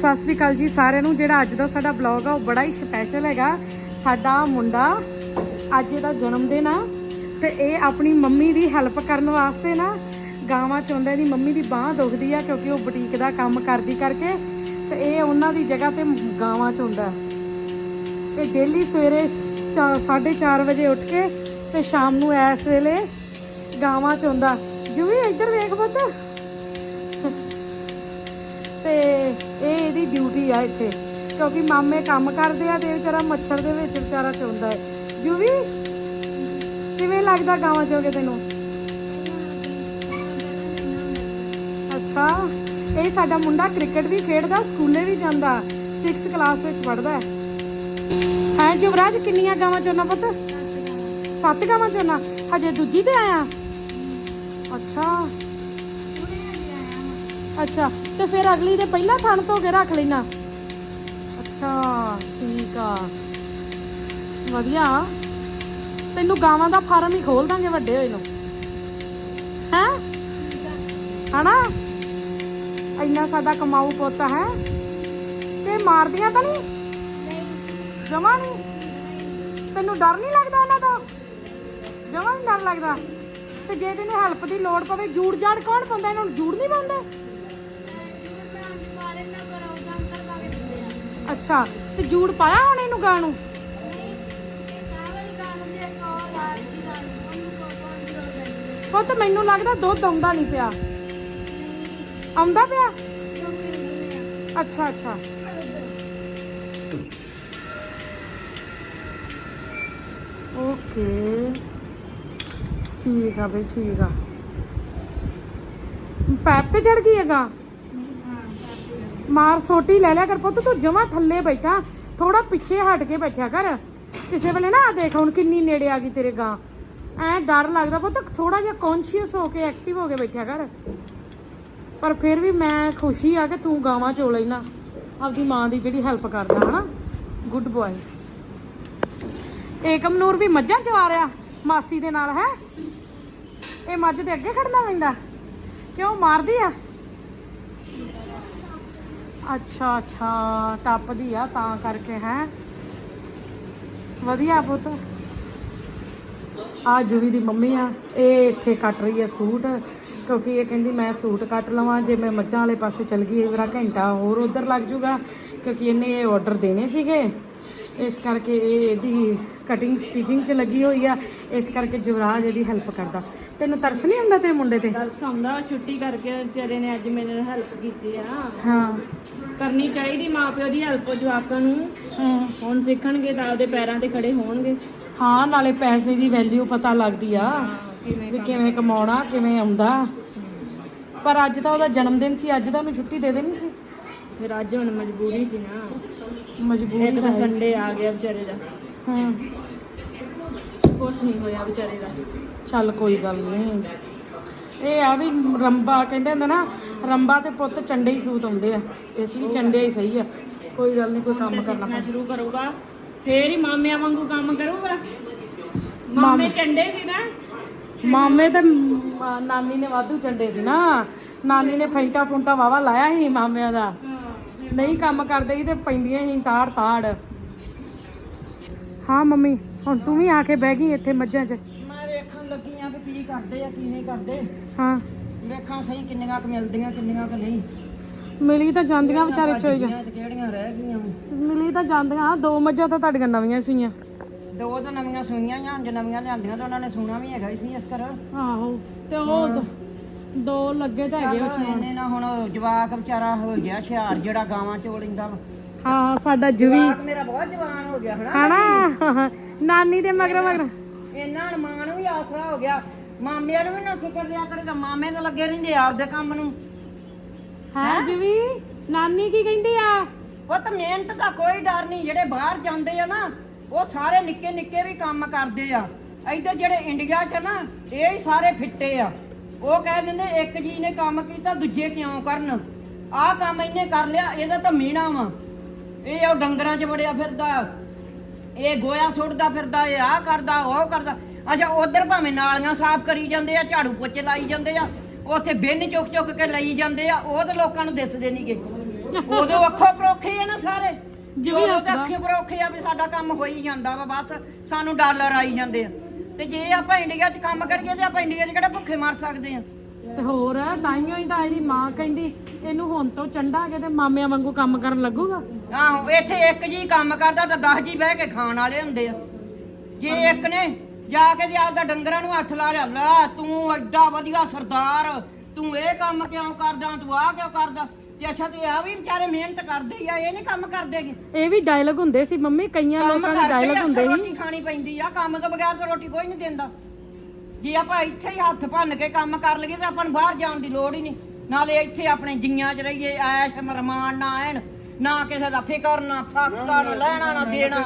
ਸਤਿ ਸ੍ਰੀ ਅਕਾਲ ਜੀ ਸਾਰਿਆਂ ਨੂੰ। ਜਿਹੜਾ ਅੱਜ ਦਾ ਸਾਡਾ ਬਲੌਗ ਆ, ਉਹ ਬੜਾ ਹੀ ਸਪੈਸ਼ਲ ਹੈਗਾ। ਸਾਡਾ ਮੁੰਡਾ ਅੱਜ ਇਹਦਾ ਜਨਮ ਦਿਨ ਆ ਤੇ ਇਹ ਆਪਣੀ ਮੰਮੀ ਦੀ ਹੈਲਪ ਕਰਨ ਵਾਸਤੇ ਨਾ ਗਾਵਾਂ ਚੋਂਦਾ ਇਹਦੀ ਮੰਮੀ ਦੀ ਬਾਹ ਦੁਖਦੀ ਆ ਕਿਉਂਕਿ ਉਹ ਬੁਟੀਕ ਦਾ ਕੰਮ ਕਰਦੀ ਕਰਕੇ ਤੇ ਇਹ ਉਹਨਾਂ ਦੀ ਜਗ੍ਹਾ ਤੇ ਗਾਵਾਂ ਚੋਂਦਾ। ਇਹ ਡੇਲੀ ਸਵੇਰੇ 4:30 ਵਜੇ ਉੱਠ ਕੇ ਤੇ ਸ਼ਾਮ ਨੂੰ ਐਸ ਵੇਲੇ ਗਾਵਾਂ ਚੋਂਦਾ। ਜੁਵੀ ਇੱਧਰ ਵੇਖ ਪੁੱਤ। ਤੇ ਇਹ ਇਹਦੀ ਡਿਊਟੀ ਆ ਇੱਥੇ। ਕਿਉਂਕਿ ਮਾਮੇ ਕੰਮ ਕਰਦੇ ਆ ਤੇ ਇਹ ਵਿਚਾਰਾ ਮੱਛਰ ਦੇ ਵਿੱਚ ਵਿਚਾਰਾ ਚੋਂਦਾ ਹੈ। ਜੁਵੀ, ਕਿਵੇਂ ਲੱਗਦਾ ਗਾਵਾਂ ਚੋਗੇ ਤੈਨੂੰ? ਅੱਛਾ, ਇਹ ਸਾਡਾ ਮੁੰਡਾ ਕ੍ਰਿਕਟ ਵੀ ਖੇਡਦਾ, ਸਕੂਲੇ ਵੀ ਜਾਂਦਾ 6 ਕਲਾਸ ਵਿੱਚ ਪੜਦਾ ਹੈ। ਹੈ ਜੁਵਰਾਜ, ਕਿੰਨੀਆਂ ਗਾਵਾਂ ਚੋਣਾ ਪੁੱਤ? ਸੱਤ ਗਾਵਾਂ ਚੋਣਾ ਹਜੇ ਦੂਜੀ ਤੇ ਆਇਆ? ਅੱਛਾ। ਅੱਛਾ। ਤੇ ਫਿਰ ਅਗਲੀ ਦੇ ਪਹਿਲਾਂ ਥਣ ਧੋ ਕੇ ਰੱਖ ਲੈਣਾ। ਅੱਛਾ, ਠੀਕ ਆ। ਵਧੀਆ। ਤੈਨੂੰ ਗਾਵਾਂ ਦਾ ਫਾਰਮ ਹੀ ਖੋਲ ਦਾਂਗੇ ਵੱਡੇ ਹੋਏ ਨੂੰ। ਹੈ? ਹਨਾ? ਇੰਨਾ ਸਾਡਾ ਕਮਾਊ ਪੋਤਾ ਹੈ। ਤੇ ਮਾਰਦੀਆਂ ਤਾਂ ਨਹੀਂ? ਜਮਾ ਨਹੀਂ? ਤੈਨੂੰ ਡਰ ਨਹੀਂ ਲੱਗਦਾ ਉਹਨਾਂ ਤੋਂ? ਜਮਾ ਨਹੀਂ ਡਰ ਲੱਗਦਾ? ਤੇ ਜੇ ਤੈਨੂੰ ਹੈਲਪ ਦੀ ਲੋੜ ਪਵੇ, ਜੂੜ ਜਾੜ ਕੌਣ ਪਾਉਂਦਾ? ਇਹਨਾਂ ਨੂੰ ਜੂੜ ਨਹੀਂ ਪਾਉਂਦੇ? ਅੱਛਾ, ਤੇ ਜੂੜ ਪਾਇਆ ਹੁਣ ਇਹਨੂੰ ਗਾਣ ਨੂੰ? ਪੁੱਤ, ਮੈਨੂੰ ਲੱਗਦਾ ਦੁੱਧ ਆਉਂਦਾ ਨਹੀਂ ਪਿਆ। ਆਉਂਦਾ ਪਿਆ? ਅੱਛਾ ਅੱਛਾ। ਓਕੇ। ਠੀਕ ਆ ਬਈ, ਠੀਕ ਆ। ਪੈਪ ਤੇ ਚੜ ਗਈ ਹੈਗਾ ਮਾਰ ਸੋਟੀ ਲੈ ਲਿਆ ਕਰ ਪੁੱਤ, ਤੂੰ ਜਮਾ ਥੱਲੇ ਬੈਠਾ, ਥੋੜਾ ਪਿੱਛੇ ਹਟ ਕੇ ਬੈਠਿਆ ਕਰ। ਕਿਸੇ ਵੇਲੇ ਨਾ ਦੇਖ ਹੁਣ ਕਿੰਨੀ ਨੇੜੇ ਆ ਗਈ ਤੇਰੇ ਗਾਂ। ਐ ਡਰ ਲੱਗਦਾ ਪੁੱਤ ਥੋੜਾ ਜਿਹਾ ਕੌਨਸ਼ੀਅਸ ਹੋ ਕੇ ਐਕਟਿਵ ਹੋ ਕੇ ਬੈਠਿਆ ਕਰ। ਪਰ ਫਿਰ ਵੀ ਮੈਂ ਖੁਸ਼ੀ ਆ ਕਿ ਤੂੰ ਗਾਵਾਂ ਚੋ ਲੈਣਾ, ਆਪਦੀ ਮਾਂ ਦੀ ਜਿਹੜੀ ਹੈਲਪ ਕਰਦਾ, ਹਨਾ? ਗੁੱਡ ਬॉय ਏਕਮ ਨੂਰ ਵੀ ਮੱਝਾਂ ਚਵਾ ਰਿਹਾ, ਮਾਸੀ ਦੇ ਨਾਲ, ਹੈ? ਇਹ ਮੱਝ ਦੇ ਅੱਗੇ ਖੜਨਾ ਪੈਂਦਾ। ਕਿਉਂ, ਮਾਰਦੀ ਆ? ਅੱਛਾ ਅੱਛਾ, ਟੱਪਦੀ ਆ ਤਾਂ ਕਰਕੇ, ਹੈ। ਵਧੀਆ ਪੁੱਤ। ਆ ਜੂਹੀ ਦੀ ਮੰਮੀ ਆ, ਇਹ ਇੱਥੇ ਕੱਟ ਰਹੀ ਆ ਸੂਟ, ਕਿਉਂਕਿ ਇਹ ਕਹਿੰਦੀ ਮੈਂ ਸੂਟ ਕੱਟ ਲਵਾਂ, ਜੇ ਮੈਂ ਮੱਝਾਂ ਵਾਲੇ ਪਾਸੇ ਚਲ ਗਈ ਮੇਰਾ ਘੰਟਾ ਹੋਰ ਉਧਰ ਲੱਗ ਜੂਗਾ, ਕਿਉਂਕਿ ਇਹਨੇ ਇਹ ਆਰਡਰ ਦੇਣੇ ਸੀਗੇ। ਇਸ ਕਰਕੇ ਇਹ ਇਹਦੀ ਕਟਿੰਗ ਸਟਿਚਿੰਗ 'ਚ ਲੱਗੀ ਹੋਈ ਆ ਇਸ ਕਰਕੇ ਜੁਵਰਾਜ ਇਹਦੀ ਹੈਲਪ ਕਰਦਾ। ਤੈਨੂੰ ਤਰਸ ਨਹੀਂ ਆਉਂਦਾ ਤੇਰੇ ਮੁੰਡੇ ਤੇ? ਗੱਲ ਸੌਂਦਾ ਛੁੱਟੀ ਕਰਕੇ ਵਿਚਾਰੇ ਨੇ ਅੱਜ ਮੇਰੇ ਨਾਲ ਹੈਲਪ ਕੀਤੀ ਆ। ਹਾਂ। ਕਰਨੀ ਚਾਹੀਦੀ ਮਾਪਿਓ ਦੀ ਹੈਲਪ ਜਵਾਕਾਂ ਨੂੰ। ਹੁਣ ਸਿੱਖਣਗੇ ਤਾਂ ਆਪਦੇ ਪੈਰਾਂ ਤੇ ਖੜੇ ਹੋਣਗੇ। ਹਾਂ ਨਾਲੇ ਪੈਸੇ ਦੀ ਵੈਲਿਊ ਪਤਾ ਲੱਗਦੀ ਆ ਵੀ ਕਿਵੇਂ ਕਮਾਉਣਾ। ਕਿਵੇਂ ਆਉਂਦਾ। ਪਰ ਅੱਜ ਤਾਂ ਉਹਦਾ ਜਨਮ ਦਿਨ ਸੀ ਅੱਜ ਤਾਂ ਉਹਨੂੰ ਛੁੱਟੀ ਦੇ ਦੇਣੀ ਸੀ। ਫਿਰ ਅੱਜ ਹੁਣ ਮਜਬੂਰੀ ਸੀ ਨਾ। ਮਜਬੂਰੀ ਇੱਕ ਤਾਂ ਸੰਡੇ ਆ ਗਿਆ ਵਿਚਾਰੇ ਦਾ। ਹਾਂ। ਕੁਛ ਨਹੀਂ ਹੋਇਆ ਵਿਚਾਰੇ ਦਾ। ਚੱਲ ਕੋਈ ਗੱਲ ਨਹੀਂ। ਇਹ ਆ ਵੀ ਰੰਬਾ ਕਹਿੰਦੇ ਹੁੰਦੇ ਨਾ ਰੰਬਾ ਤੇ ਪੁੱਤ ਚੰਡੇ ਹੀ ਸੂਤ ਆਉਂਦੇ ਆ। ਇਸ ਲਈ ਚੰਡੇ ਹੀ ਸਹੀ ਆ। ਕੋਈ ਗੱਲ ਨਹੀਂ ਕੋਈ ਕੰਮ ਕਰਨਾ ਸਿੱਖਣਾ ਸ਼ੁਰੂ ਕਰੂਗਾ। ਫੇਰ ਹੀ ਮਾਮਿਆਂ ਵਾਂਗੂ ਕੰਮ ਕਰੂਗਾ। ਮਾਮੇ ਚੰਡੇ ਸੀ ਨਾ। ਮਾਮੇ ਤਾਂ ਨਾਨੀ ਨੇ ਵਾਧੂ ਚੰਡੇ ਸੀ ਨਾ। ਨਾਨੀ ਨੇ ਫੈਂਟਾ ਫੁੰਟਾ ਵਾਵਾ ਲਾਇਆ ਸੀ ਮਾਮਿਆਂ ਦਾ। ਨਹੀਂ ਕੰਮ ਕਰਦੇ ਸੀ ਤੇ ਪੈਂਦੀਆਂ ਸੀ ਤਾੜ ਤਾੜ। ਹਾਂ ਮੰਮੀ ਹੁਣ ਤੂੰ ਵੀ ਆ ਕੇ ਬਹਿ ਗਈ ਇੱਥੇ ਮੱਝਾਂ 'ਚ। ਮੈਂ ਵੇਖਣ ਲੱਗੀ ਆ ਵੀ ਕੀ ਕਰਦੇ ਆ ਕੀ ਨਹੀਂ ਕਰਦੇ। ਹਾਂ। ਵੇਖਾਂ ਸਹੀ ਕਿੰਨੀਆਂ ਕੁ ਮਿਲਦੀਆਂ ਕਿੰਨੀਆਂ ਕੁ ਨਹੀਂ। ਮਿਲੀ ਤਾਂ ਜਾਂਦੀਆਂ ਵਿਚਾਰੇ ਚੋਈ ਜਾ। ਤੇ ਕਿਹੜੀਆਂ ਰਹਿ ਗਈਆਂ। ਮਿਲੀ ਤਾਂ ਜਾਂਦੀਆਂ ਦੋ ਮੱਝਾਂ ਤਾਂ ਤੁਹਾਡੀਆਂ ਨਵੀਆਂ ਸੀਗੀਆਂ ਦੋ ਤਾਂ ਨਵੀਆਂ ਸੂਈਆਂ ਜਾਂ ਜੇ ਨਵੀਆਂ ਲਿਆਂਦੀਆਂ ਤਾਂ ਉਹਨਾਂ ਨੇ ਸੂਣਾ ਵੀ ਹੈਗਾ ਹੀ ਸੀ ਇਸ ਤਰ੍ਹਾਂ। ਆਹੋ ਤੇ ਉਹ ਦੋ- ਲੱਗੇ ਤਾਂ ਹੈਗੇ ਉਹ ਇਹਨੇ ਨਾ ਹੁਣ ਜਵਾਕ ਵਿਚਾਰਾ ਹੋ ਗਿਆ ਹੁਸ਼ਿਆਰ ਜਿਹੜਾ ਗਾਵਾਂ ਚੋ ਲੈਂਦਾ ਵਾ। ਹਾਂ ਸਾਡਾ ਜੁਵੀ। ਜਵਾਕ ਮੇਰਾ ਬਹੁਤ ਜਵਾਨ ਹੋ ਗਿਆ ਹਨਾ ਹਨਾ? ਨਾਨੀ। ਦੇ ਮਗਰ ਮਗਰ। ਇਹਨਾਂ ਅਣਮਾਨ ਨੂੰ ਵੀ ਆਸਰਾ ਹੋ ਗਿਆ। ਮਾਮਿਆਂ ਨੂੰ ਵੀ ਨਾ ਫਿਕਰ ਰਿਆ ਕਰੇਗਾ ਮਾਮੇ ਤਾਂ ਲੱਗੇ ਰਹਿੰਦੇ ਆ ਆਪਦੇ ਕੰਮ ਨੂੰ। ਹੈ ਜੁਵੀ ਨਾਨੀ ਕੀ ਕਹਿੰਦੀ ਆ? ਉਹ ਤਾਂ ਮਿਹਨਤ ਦਾ ਕੋਈ ਡਰ ਨਹੀਂ ਜਿਹੜੇ ਬਾਹਰ ਜਾਂਦੇ ਆ ਨਾ ਉਹ ਸਾਰੇ ਨਿੱਕੇ ਨਿੱਕੇ ਵੀ ਕੰਮ ਕਰਦੇ ਆ। ਇੱਧਰ ਜਿਹੜੇ ਇੰਡੀਆ 'ਚ ਨਾ ਇਹ ਹੀ ਸਾਰੇ ਫਿੱਟੇ ਆ। ਉਹ ਕਹਿ ਦਿੰਦੇ ਇੱਕ ਜੀ ਨੇ ਕੰਮ ਕੀਤਾ ਦੂਜੇ ਕਿਉਂ ਕਰਨ? ਆਹ ਕੰਮ ਇਹਨੇ ਕਰ ਲਿਆ ਇਹਦਾ ਤਾਂ ਮੀਣਾ ਵਾ। ਇਹ ਉਹ ਡੰਗਰਾਂ 'ਚ ਵੜਿਆ ਫਿਰਦਾ ਇਹ ਗੋਇਆ ਸੁੱਟਦਾ ਫਿਰਦਾ ਇਹ ਆਹ ਕਰਦਾ ਉਹ ਕਰਦਾ। ਅੱਛਾ ਉਧਰ ਭਾਵੇਂ ਨਾਲੀਆਂ ਸਾਫ਼ ਕਰੀ ਜਾਂਦੇ ਆ ਝਾੜੂ ਪੋਚੇ ਲਾਈ ਜਾਂਦੇ ਆ ਉੱਥੇ ਬਿੰਨ ਚੁੱਕ ਚੁੱਕ ਕੇ ਲਈ ਜਾਂਦੇ ਆ ਉਹ ਤਾਂ ਲੋਕਾਂ ਨੂੰ ਦਿਸਦੇ ਨਹੀਂਗੇ ਉਦੋਂ ਅੱਖੋਂ ਪਰੋਖੇ ਆ ਨਾ ਸਾਰੇ। ਜਿਵੇਂ। ਅੱਖੋਂ ਪਰੋਖੇ ਆ ਵੀ ਸਾਡਾ ਕੰਮ ਹੋ ਹੀ ਜਾਂਦਾ ਵਾ ਬਸ ਸਾਨੂੰ ਡਾਲਰ ਆਈ ਜਾਂਦੇ ਆ। ਤੇ ਜੇ ਆਪਾਂ ਇੰਡੀਆ 'ਚ ਕੰਮ ਕਰੀਏ ਤੇ ਆਪਾਂ ਇੰਡੀਆ 'ਚ ਕਿਹੜਾ ਭੁੱਖੇ ਮਰ ਸਕਦੇ ਆ? ਤੇ ਹੋਰ ਤਾਈਓ ਹੀ ਤਾਂ ਇਹਦੀ ਮਾਂ ਕਹਿੰਦੀ ਇਹਨੂੰ ਹੁਣ ਤੋਂ ਚੰਡਾਂਗੇ ਤੇ ਮਾਮਿਆਂ ਵਾਂਗੂ ਕੰਮ ਕਰਨ ਲੱਗੂਗਾ। ਆਹੋ ਇੱਥੇ ਇੱਕ ਜੀ ਕੰਮ ਕਰਦਾ ਤਾਂ 10 ਜੀ ਬਹਿ ਕੇ ਖਾਣ ਵਾਲੇ ਹੁੰਦੇ ਆ। ਜੇ ਇੱਕ ਨੇ ਜਾ ਕੇ ਜੇ ਆਪਦਾ ਡੰਗਰਾਂ ਨੂੰ ਹੱਥ ਲਾ ਲਿਆ ਲੈ ਤੂੰ ਐਡਾ ਵਧੀਆ ਸਰਦਾਰ ਤੂੰ ਇਹ ਕੰਮ ਕਿਉਂ ਕਰਦਾ ਤੂੰ ਆਹ ਕਿਉਂ ਕਰਦਾ? ਤੇ ਅੱਛਾ ਤੇ ਆ ਵੀ ਵਿਚਾਰੇ ਮਿਹਨਤ ਕਰਦੇ ਹੀ ਆ ਇਹ ਨਹੀਂ ਕੰਮ ਕਰਦੇਗੇ ਇਹ ਵੀ ਡਾਇਲੌਗ ਹੁੰਦੇ ਸੀ ਮੰਮੀ ਕਈਆਂ ਕੰਮ ਲੋਕਾਂ ਦੇ ਡਾਇਲੌਗ ਹੀ ਹੁੰਦੇ ਸੀ। ਰੋਟੀ ਖਾਣੀ ਪੈਂਦੀ ਆ ਕੰਮ ਤੋਂ ਬਗੈਰ ਤਾਂ ਰੋਟੀ ਕੋਈ ਨਹੀਂ ਦਿੰਦਾ। ਜੇ ਆਪਾਂ ਇੱਥੇ ਹੀ ਹੱਥ ਭੰਨ ਕੇ ਕੰਮ ਕਰ ਲਈਏ ਤਾਂ ਆਪਾਂ ਨੂੰ ਬਾਹਰ ਜਾਣ ਦੀ ਲੋੜ ਹੀ ਨਹੀਂ। ਨਾਲੇ ਇੱਥੇ ਆਪਣੇ ਜੀਆਂ 'ਚ ਰਹੀਏ ਐਸ਼ ਮਰਮਾਨ ਨਾ ਐਨ ਨਾ ਕਿਸੇ ਦਾ ਫਿਕਰ ਨਾ ਫਾਕਰ ਲੈਣਾ ਨਾ ਦੇਣਾ।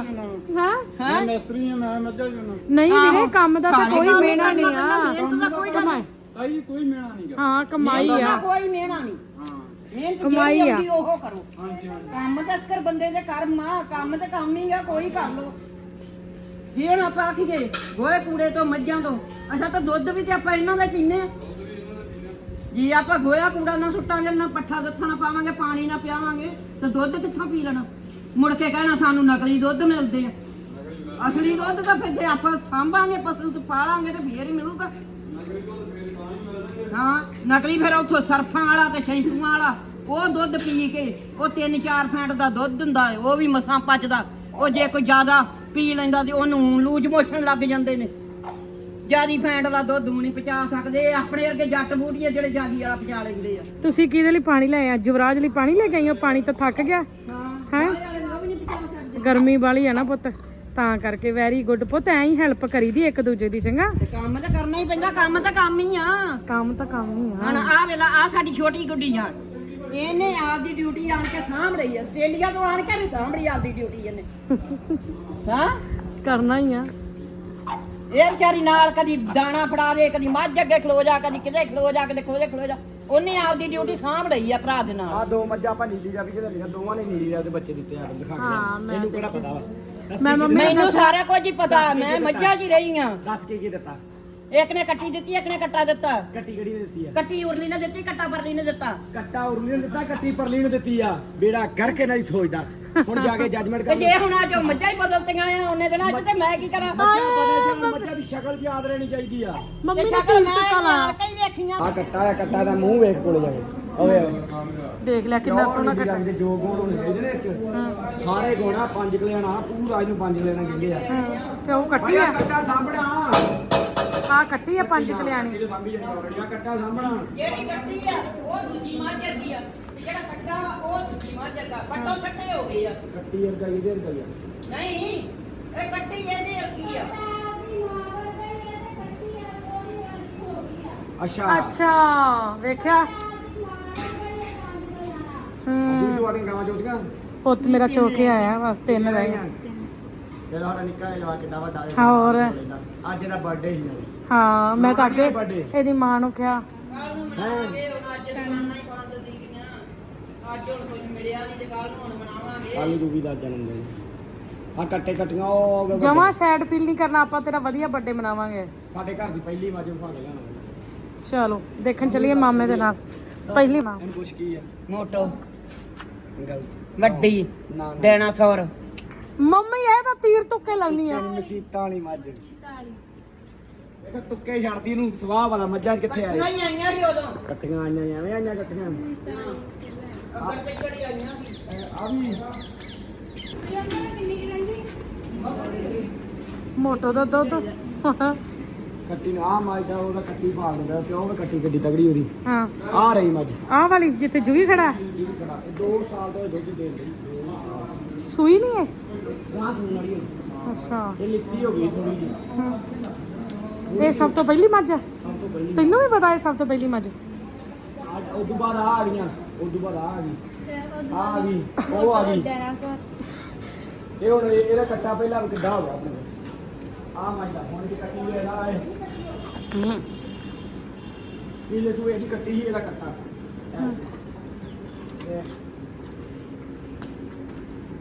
ਹਾਂ? ਹੈ? ਮਿਸਤਰੀ ਆ ਮੈਂ ਮੱਝਾਂ ਚੋਂ ਨਹੀਂ ਵੀਰੇ ਕੰਮ ਦਾ ਤਾਂ ਸਾਰੇ ਕੋਈ ਕੰਮ ਹੀ ਨਹੀਂ ਆ। ਪੈਂਦਾ, ਮਿਹਨਤ ਦਾ ਕੋਈ ਡਰ ਕਮਾਈ ਤਾਈ ਕੋਈ ਮੇਣਾ ਨਹੀਂ ਗਾ। ਹਾਂ ਕਮਾਈ ਆ। ਕੋਈ ਮਿਹਣਾ ਨਹੀਂ ਹਾਂ। ਮਿਹਨਤ ਕਮਾਈ ਜਿਹੜੀ ਆ। ਆਉਂਦੀ ਉਹ ਕਰੋ। ਕੰਮ ਤਾਂ ਅਸਕਰ ਬੰਦੇ ਦੇ ਕਰਮ ਆ ਕੰਮ ਤੇ ਕੰਮ ਹੀ ਆ ਕੋਈ ਕਰ ਲੋ ਜੇ ਹੁਣ ਆਪਾਂ ਆਖੀਏ ਗੋਏ ਕੂੜੇ ਤੋਂ ਮੱਝਾਂ ਤੋਂ। ਅੱਛਾ ਤਾਂ ਦੁੱਧ ਵੀ ਤੇ ਆਪਾਂ ਇਹਨਾਂ ਦਾ ਪੀਨੇ ਆ ਜੇ ਆਪਾਂ ਗੋਇਆ ਕੂੜਾ ਨਾ ਸੁੱਟਾਂਗੇ ਨਾ ਪੱਠਾ ਦੱਥਾ ਨਾ ਪਾਵਾਂਗੇ ਪਾਣੀ ਨਾ ਪਿਆਵਾਂਗੇ ਤਾਂ ਦੁੱਧ ਕਿੱਥੋਂ ਪੀ ਲੈਣਾ? ਮੁੜ ਕੇ ਕਹਿਣਾ ਸਾਨੂੰ ਨਕਲੀ ਦੁੱਧ ਮਿਲਦੇ ਆ। ਅਸਲੀ ਦੁੱਧ ਤਾਂ ਫਿਰ ਜੇ ਆਪਾਂ ਸਾਂਭਾਂਗੇ ਪਸ਼ੂ ਤੇ ਪਾਲਾਂਗੇ ਤੇ ਫੇਰ ਹੀ ਮਿਲੂਗਾ। ਹਾਂ ਨਕਲੀ ਫਿਰ ਉੱਥੋਂ ਸਰਫਾਂ ਵਾਲਾ ਤੇ ਸ਼ੈਂਪੂਆਂ ਵਾਲਾ ਉਹ ਦੁੱਧ ਪੀ ਕੇ ਉਹ 3-4 ਫੈਂਟ ਦਾ ਦੁੱਧ ਦਿੰਦਾ ਉਹ ਵੀ ਮਸਾਂ ਪਚਦਾ। ਉਹ ਜੇ ਕੋਈ ਜ਼ਿਆਦਾ ਪੀ ਲੈਂਦਾ ਤੇ ਉਹਨੂੰ ਲੂਜ ਮੋਸ਼ਨ ਲੱਗ ਜਾਂਦੇ ਨੇ। ਜਿਆਦੀ ਫੈਂਟ ਦਾ ਦੁੱਧ ਨਹੀਂ ਪਚਾ ਸਕਦੇ ਇਹ ਆਪਣੇ ਵਰਗੇ ਜੱਟ ਬੂਟੀਏ ਜਿਹੜੇ ਜਿਆਦੀ ਆ ਪਚਾ ਲੈਂਦੇ ਆ। ਤੁਸੀਂ ਕਿਹਦੇ ਲਈ ਪਾਣੀ ਲੈ ਆ? ਯੁਵਰਾਜ ਲਈ ਪਾਣੀ ਲੈ ਕੇ ਆਈ ਹੋ? ਪਾਣੀ ਤਾਂ ਥੱਕ ਗਿਆ। ਹਾਂ? ਵਾਲੇ ਗਰਮੀ ਵਾਲੀ ਆ ਨਾ ਪੁੱਤ। ਤਾਂ ਕਰਕੇ ਵੈਰੀ ਗੁੱਡ ਪੁੱਤ ਐਂ ਹੀ ਹੈਲਪ ਕਰੀਦੀ ਇੱਕ ਦੂਜੇ ਦੀ ਚੰਗਾ? ਤੇ ਕੰਮ ਤਾਂ ਕਰਨਾ ਹੀ ਪੈਂਦਾ ਕੰਮ ਤਾਂ ਕੰਮ ਹੀ ਆ। ਕੰਮ ਤਾਂ ਕੰਮ ਹੀ ਆ। ਹੁਣ ਆ ਵੇਲਾ ਆ ਸਾਡੀ ਛੋਟੀ ਗੁੱਡੀ ਜਾਨ ਇਹਨੇ ਆਪਦੀ ਡਿਊਟੀ ਆਣ ਕੇ ਸਾਂਭ ਰਹੀ ਹੈ ਆਸਟ੍ਰੇਲੀਆ ਤੋਂ ਆਣ ਕੇ ਵੀ ਸਾਂਭ ਰਹੀ ਆਪਦੀ ਡਿਊਟੀ ਇਹਨੇ। ਹਾਂ? ਕਰਨਾ ਹੀ ਆ। ਇਹ ਵਿਚਾਰੀ ਨਾਲ ਕਦੀ ਦਾਣਾ ਫੜਾ ਦੇ ਕਦੀ ਮੱਝ ਅੱਗੇ ਖਲੋ ਜਾ ਕਦੀ ਕਿਤੇ ਖਲੋ ਜਾ ਕਦੇ ਖਲੋ ਜਾ ਖਲੋ ਜਾ। ਉਹਨੇ ਆਪਦੀ ਡਿਊਟੀ ਸਾਂਭ ਰਹੀ ਆ ਭਰਾ ਦੇ ਨਾਲ। ਆ ਦੋ ਮੱਝਾਂ ਨੀਲੀ ਦਾ ਵੀ ਕਿਤੇ ਲਿਖਿਆ ਦੋਵਾਂ ਨੇ ਨੀਲੀ ਦਾ ਤੇ ਬੱਚੇ ਦਿੱਤੇ ਆ ਦਿਖਾ ਕੇ। ਇਹਨੂੰ ਕਿਹੜਾ ਪਤਾ ਵਾ? ਮੈਂ ਮੰਮੀ ਨੂੰ ਮੈਨੂੰ ਸਾਰਾ ਕੁਝ ਹੀ ਪਤਾ ਮੈਂ ਮੱਝਾਂ 'ਚ ਹੀ ਰਹੀ ਆ ਦੱਸ ਕੇ ਕੀ ਦਿੱਤਾ? ਇੱਕ ਨੇ ਕੱਟੀ ਦਿੱਤੀ ਇੱਕ ਨੇ ਕੱਟਾ ਦਿੱਤਾ। ਕੱਟੀ ਕਿਹੜੀ ਨੇ ਦਿੱਤੀ ਆ? ਕੱਟੀ ਉਰਲੀ ਨੇ ਦਿੱਤੀ ਕੱਟਾ ਪਰਲੀ ਨੇ ਦਿੱਤਾ। ਕੱਟਾ ਉਰਲੀ ਨੇ ਦਿੱਤਾ ਕੱਟੀ ਪਰਲੀ ਨੇ ਦਿੱਤੀ ਆ? ਬੇੜਾ ਕਰਕੇ ਨਹੀਂ ਸੋਚਦਾ ਹੁਣ ਜਾ ਕੇ ਜੱਜਮੈਂਟ ਤੇ ਕਰ ਜੇ ਹੁਣ ਅੱਜ ਉਹ ਮੱਝਾਂ ਹੀ ਬਦਲਤੀਆਂ ਆ ਉਹਨੇ ਦਿਨਾਂ 'ਚ ਤੇ ਮੈਂ ਕੀ ਕਰਾਂ? ਮੱਝਾਂ ਪਤਾ ਜਾਂ ਮੱਝਾਂ ਦੀ ਸ਼ਕਲ ਵੀ ਯਾਦ ਰਹਿਣੀ ਚਾਹੀਦੀ ਆ। ਮੰਮੀ ਨੇ ਸ਼ਕਲ ਕੀ ਮੈਂ ਕਈ ਵੇਖੀਆਂ। ਆ ਕੱਟਾ ਆ ਕੱਟਾ ਦਾ ਮੂੰਹ ਵੇਖ ਕੋਲੇ ਜਾ ਕੇ। ਦੇਖ ਲਿਆ ਕਿੰਨਾ ਸੋਹਣਾ ਕੱਟਾ ਦੇ ਜੋ ਗੁਣ ਹੋਣੇ ਇਹਦੇ ਵਿੱਚ ਸਾਰੇ ਗੁਣਾ ਪੰਜ ਕਲਿਆਣਾ ਪੂਰਾ ਇਹਨੂੰ ਪੰਜ ਕਲਿਆਣਾ ਕਹਿੰਦੇ ਆ। ਹਾਂ, ਤੇ ਉਹ ਕੱਟੀ ਆ। ਕੱਟਾ ਸਾਂਭਣਾ। ਆ ਕੱਟੀ ਆ ਪੰਜ ਕਲਿਆਣੀ ਇਹਦੇ ਸਾਂਭੀ ਜਾਣੀ ਆਲਰੇਡੀ ਆ ਕੱਟਾ ਸਾਂਭਣਾ। ਜਿਹੜੀ ਕੱਟੀ ਆ ਉਹ ਦੂਜੀ ਮੱਝ ਵਰਗੀ ਆ। ਤੇ ਜਿਹੜਾ ਕੱਟਾ ਵਾ ਉਹ ਦੂਜੀ ਮੱਝ ਵਰਗਾ ਪੱਟੋ ਛੱਟੇ ਹੋ ਗਏ ਆ। ਕੱਟੀ ਵਰਗਾ ਇਹਦੇ ਵਰਗਾ ਹੀ ਆ। ਨਹੀਂ ਇਹ ਕੱਟੀ ਇਹਦੇ ਵਰਗੀ ਆ। ਅੱਛਾ। ਅੱਛਾ ਵੇਖਿਆ? ਤੂੰ ਹੂੰ ਦੋ ਆਦੀਆਂ ਗਾਵਾਂ ਚੋਦੀਆਂ? ਪੁੱਤ ਮੇਰਾ ਚੋਕੇ ਆਇਆ ਬਸ ਤਿੰਨ ਰਹਿ ਗਏ। ਜਿਹੜਾ ਸਾਡਾ ਨਿੱਕਾ ਜਿਹਾ ਜਵਾਕ ਕਿੱਡਾ ਵੱਡਾ ਹਾਂ, ਹੋਰ? ਅੱਜ ਇਹਦਾ ਬਰਥਡੇ ਸੀ ਹਾਂ ਮੈਂ ਤਾਂ ਅੱਗੇ birthday? ਇਹਦੀ ਮਾਂ ਨੂੰ ਕਿਹਾ। ਕੱਲ ਨੂੰ ਮਨਾਵਾਂਗੇ ਹੁਣ ਅੱਜ ਦੁਕਾਨਾਂ ਹੀ ਬੰਦ ਸੀਗੀਆਂ ਅੱਜ ਹੁਣ ਕੁਝ ਮਿਲਿਆ ਨਹੀਂ ਤੇ ਕੱਲ ਨੂੰ ਹੁਣ ਮਨਾਵਾਂਗੇ ਕੱਲ ਜੂਵੀ ਦਾ ਜਨਮ ਦਿਨ। ਆ ਕੱਟੇ ਕੱਟੀਆਂ ਉਹ ਹੋ ਗਏ ਜਮਾ ਵੱਡੇ। ਸੈਡ ਫੀਲ ਨਹੀਂ ਕਰਨਾ ਆਪਾਂ ਤੇਰਾ ਵਧੀਆ ਬਰਥਡੇ ਮਨਾਵਾਂਗੇ। ਸਾਡੇ ਘਰ ਦੀ ਪਹਿਲੀ ਮੱਝ ਵਿਖਾ ਕੇ ਲਿਆਉਣਾ ਚਲੋ ਦੇਖਣ ਚਲੀਏ ਮਾਮੇ ਦੇ ਨਾਲ। ਪਹਿਲੀ ਮਾਂ। ਇਹਨੂੰ ਕੁਛ ਕੀ ਆ? ਮੋਟੋ। ਗਲਤ। ਵੱਡੀ ਨਾ ਨਾ ਡਾਇਨਾਸੌਰ। ਮੰਮੀ ਇਹ ਤਾਂ ਤੀਰ ਤੁੱਕੇ ਲਾਉਣੀ ਆ। ਤੈਨੂੰ ਮਸੀਤਾਂ ਵਾਲੀ ਮੱਝ। ਇਹ ਤੁੱਕੇ ਛੱਡਦੀ ਨੂੰ ਸਵਾਹ ਵਾਲਾ ਮੱਝਾਂ ਕਿੱਥੇ ਆਏ ਨਹੀਂ ਆਈਆਂ ਵੀ ਉਦੋਂ। ਕੱਟੀਆਂ ਆਈਆਂ ਐਵੇਂ ਆਈਆਂ ਕੱਟੀਆਂ। ਅੱਗਰ ਚੱਕੜੀ ਆਈਆਂ ਸੀ ਆ ਵੀ। ਮੋਟੋ ਦਾ ਦੁੱਧ। ਕੱਟੀ ਨੂੰ ਆ ਮੱਝ ਦਾ ਉਹਦਾ ਕੱਟੀ ਪਾ ਦਿੰਦਾ ਤੇ ਉਹ ਵੀ ਕੱਟੀ ਗੱਡੀ ਤਗੜੀ ਉਹਦੀ। ਹਾਂ। ਆ ਰਹੀ ਮੱਝ ਆਹ ਵਾਲੀ ਜਿੱਥੇ ਜੂਈ ਖੜਾ? ਜੀ ਖੜਾ। ਇਹ 2 ਸਾਲ ਤੋਂ ਇਹ ਦੁੱਧ ਦੇ ਰਹੀ ਦੋ ਸਾਲ। ਸੂਈ ਨਹੀਂ ਹੈ ਗਾਂ ਸੁਣ ਵਾਲੀ ਹੈ। ਅੱਛਾ। ਇਹ ਲਿੱਸੀ ਹੋ ਗਈ ਥੋੜੀ ਜਿਹੀ। ਹਾਂ। ਇਹ ਸਭ ਤੋਂ ਪਹਿਲੀ ਮੱਝ ਆ ਸਭ ਤੋਂ ਪਹਿਲੀ। ਤੈਨੂੰ ਵੀ ਪਤਾ ਇਹ ਸਭ ਤੋਂ ਪਹਿਲੀ ਮੱਝ ਅੱਜ ਉਸ ਤੋਂ ਬਾਅਦ ਆ ਆ ਗਈਆਂ। ਉਸ ਤੋਂ ਬਾਅਦ ਆ ਆ ਗਈ। ਆ ਆ ਗਈ। ਉਹ ਆ ਗਈ। ਇਹ ਹੁਣ ਇਹ- ਇਹਦਾ ਕੱਟਾ ਪਹਿਲਾਂ ਕਿੱਡਾ ਹੋ ਗਿਆ ਆਪਣੇ ਕੋਲ? ਆ ਮਾਈ ਦਾ ਹੁਣ ਦੀ ਕੱਟੀ ਹੋਈ ਇਹਦਾ ਹੈ ਲੈ ਸੂ ਇਹਦੀ ਕੱਟੀ ਇਹਦਾ ਕੱਟਾ।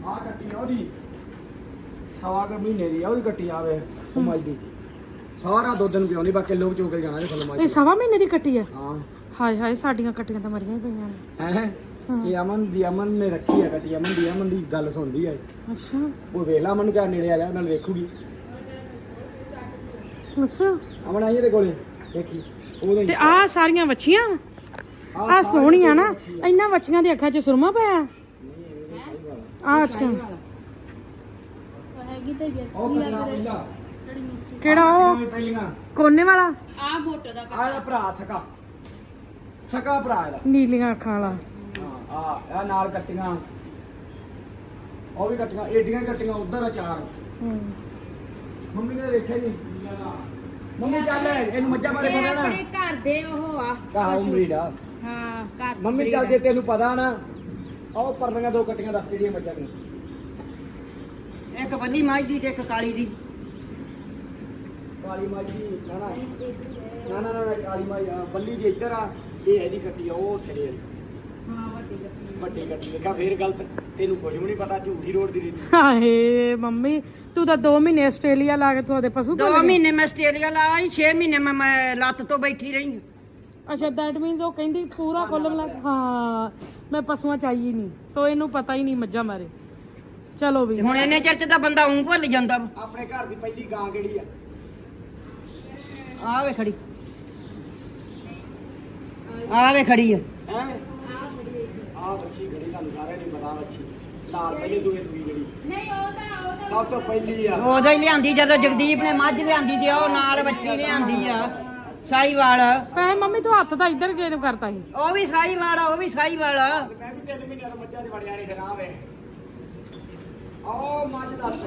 ਆ ਕੱਟੀ ਆ ਉਹਦੀ। ਸਵਾ ਕੁ ਮਹੀਨੇ ਦੀ ਆ ਉਹਦੀ ਕੱਟੀ ਆਵੇ ਉਹ ਮਾਈ ਦੀ। ਸਾਰਾ ਦੁੱਧ ਨੂੰ ਪਿਆਉਂਦੀ ਬਾਕੀ ਲੋਕ ਚੋਕੇ ਜਾਣਾ ਜੇ ਖਲੋ ਮਾਈ ਇਹ ਸਵਾ ਮਹੀਨੇ ਦੀ ਕੱਟੀ ਆ? ਹਾਂ। ਹਾਏ ਹਾਏ ਸਾਡੀਆਂ ਕੱਟੀਆਂ ਤਾਂ ਮਰੀਆਂ ਹੀ ਪਈਆਂ ਨੇ। ਹੈ? ਇਹ ਅਮਨ ਦੀ ਅਮਨ ਨੇ ਰੱਖੀ ਆ ਕੱਟੀ ਅਮਨ ਦੀ ਅਮਨ ਦੀ ਗੱਲ ਸੁਣਦੀ ਆ ਅੱਛਾ। ਉਹ ਵੇਖ ਲਾ ਅਮਨ ਕਿਆ ਨੇੜੇ ਆ ਜਾ ਨਾਲ ਵੇਖੂਗੀ। ਅੱਛਾ ਅਮਨ ਆਈ ਇਹਦੇ ਕੋਲੇ ਦੇਖੀ ਉਹਦਾ ਤੇ ਆ ਸਾਰੀਆਂ ਵੱਛੀਆਂ? ਆ ਸੋਹਣੀਆਂ ਨਾ। ਇੰਨਾ ਵੱਛੀਆਂ ਦੀ ਅੱਖਾਂ 'ਚ ਸੁਰਮਾ ਪਿਆ? ਆ। ਅੱਛਾ। ਉਹ ਕੱਟਣਾ ਪਹਿਲਾਂ ਕਿਹੜਾ ਉਹ? ਪਹਿਲੀਆਂ ਕੋਨੇ ਵਾਲਾ? ਆ ਫੋਟੋ ਦਾ ਆ ਇਹਦਾ ਭਰਾ ਸਕਾ। ਸਕਾ ਭਰਾ ਇਹਦਾ। ਨੀਲੀਆਂ ਅੱਖਾਂ ਵਾਲਾ। ਹਾਂ ਆ ਇਹ ਨਾਲ ਕੱਟੀਆਂ। ਉਹ ਵੀ ਕੱਟੀਆਂ ਏਡੀਆਂ ਕੱਟੀਆਂ ਉਧਰ ਆ ਚਾਰ। ਹੂੰ। ਮੰਮੀ ਨੇ ਵੇਖਿਆ ਨਹੀਂ। ਮੰਮੀ ਚੱਲ ਇਹਨੂੰ ਮੱਝਾਂ ਬਾਰੇ ਇਹ ਪਤਾ ਨਾ। ਆਪਣੇ ਘਰ ਦੇ ਉਹ ਆ ਕਹਾ ਉਮਰੀਡ ਆ। ਹਾਂ ਘਰ ਦੀ ਮੰਮੀ breed ਚੱਲ ਆ। ਜੇ ਤੈਨੂੰ ਪਤਾ ਨਾ ਉਹ ਪਰਲੀਆਂ ਦੋ ਕੱਟੀਆਂ ਦੱਸ ਕਿਹੜੀਆਂ ਮੱਝਾਂ ਦੀਆਂ ਇੱਕ ਬੰਨੀ ਮਾਝ ਦੀ ਤੇ ਇੱਕ ਕਾਲੀ ਦੀ। ਕਾਲੀ ਮਾਜੀ ਨਾ ਨਾ। ਨਾ ਨਾ ਨਾ ਕਾਲੀ ਮਾਈ ਆ। ਬੱਲੀ ਜੀ ਇੱਧਰ ਆ ਇਹ ਇਹਦੀ ਕੱਟੀ ਆ ਉਹ ਸਿਰੇ ਵਾਲੀ। ਹਾਂ ਵੱਡੀ ਵੱਡੀ ਕੱਟੀ ਦੇਖਾ ਫੇਰ ਗਲਤ। ਤੈਨੂੰ ਕੁਝ ਵੀ ਨਹੀਂ ਪਤਾ ਝੂਠੀ ਰੋਡ ਦੀ ਰੀਤੀ ਹਾਏ ਮੰਮੀ ਤੂੰ ਤਾਂ 2 ਮਹੀਨੇ ਆਸਟ੍ਰੇਲੀਆ ਲਾ ਕੇ ਤੂੰ ਉਹਦੇ ਪਸ਼ੂ ਦੋ ਪਾਲ ਮਹੀਨੇ ਮੈਂ ਆਸਟ੍ਰੇਲੀਆ ਲਾਈ 6 ਮਹੀਨੇ ਮੈਂ- ਮੈਂ ਲੱਤ ਤੋਂ ਬੈਠੀ ਰਹੀ ਅੱਛਾ ਦੈਟ ਮੀਨਸ ਉਹ ਕਹਿੰਦੀ ਪੂਰਾ ਕੁੱਲ ਮਿਲਾ ਕੇ ਹਾਂ ਮੈਂ ਪਸ਼ੂਆਂ ਚ ਆਈ ਹੀ ਨਹੀਂ ਸੋ ਇਹਨੂੰ ਪਤਾ ਹੀ ਨਹੀਂ ਮੱਝਾਂ ਬਾਰੇ। ਚਲੋ ਵੀ। ਤੇ ਹੁਣ ਇੰਨੇ ਚਿਰ ਚ ਤਾਂ ਬੰਦਾ ਉਂ ਭੁੱਲ ਜਾਂਦਾ ਵਾ। ਆਪਣੇ ਘਰ ਦੀ ਪਹਿਲੀ ਗਾਂ ਕਿਹੜੀ ਆ? ਆ ਵੇ ਖੜੀ। ਆ ਵੇ ਖੜੀ ਆ। ਹੈ? ਆ ਬੱਚੀ ਗੜੀ ਤੁਹਾਨੂੰ ਸਾਰਿਆਂ ਨੂੰ ਪਤਾ ਬੱਚੀ ਲਾਲ ਪਹਿਲੇ ਸੂਏ ਸੂਈ ਗੜੀ ਨਹੀਂ ਉਹ ਤਾਂ ਉਹ ਤਾਂ ਸਭ ਤੋਂ ਪਹਿਲੀ ਆ। ਉਦੋਂ ਹੀ ਲਿਆਂਦੀ ਜਦੋਂ ਜਗਦੀਪ ਨੇ ਮੱਝ ਲਿਆਂਦੀ ਤੇ ਉਹ ਨਾਲ ਬੱਚੀ ਲਿਆਂਦੀ ਆ ਸਾਈਵਾਲ ਪੈ ਮੰਮੀ ਤੂੰ ਹੱਥ ਤਾਂ ਇੱਧਰ ਗੇਨ ਕਰਤਾ ਸੀ। ਉਹ ਵੀ ਸਾਈਵਾਲ ਆ ਉਹ ਵੀ ਸਾਈਵਾਲ ਆ। ਮੈਂ ਵੀ ਤਿੰਨ ਮਹੀਨਿਆਂ ਮੱਝਾਂ ਦੀ ਵੜਿਆ ਨਹੀਂ ਖਰਾਬ ਹੈ ਆਓ ਮੱਝ ਦੱਸ।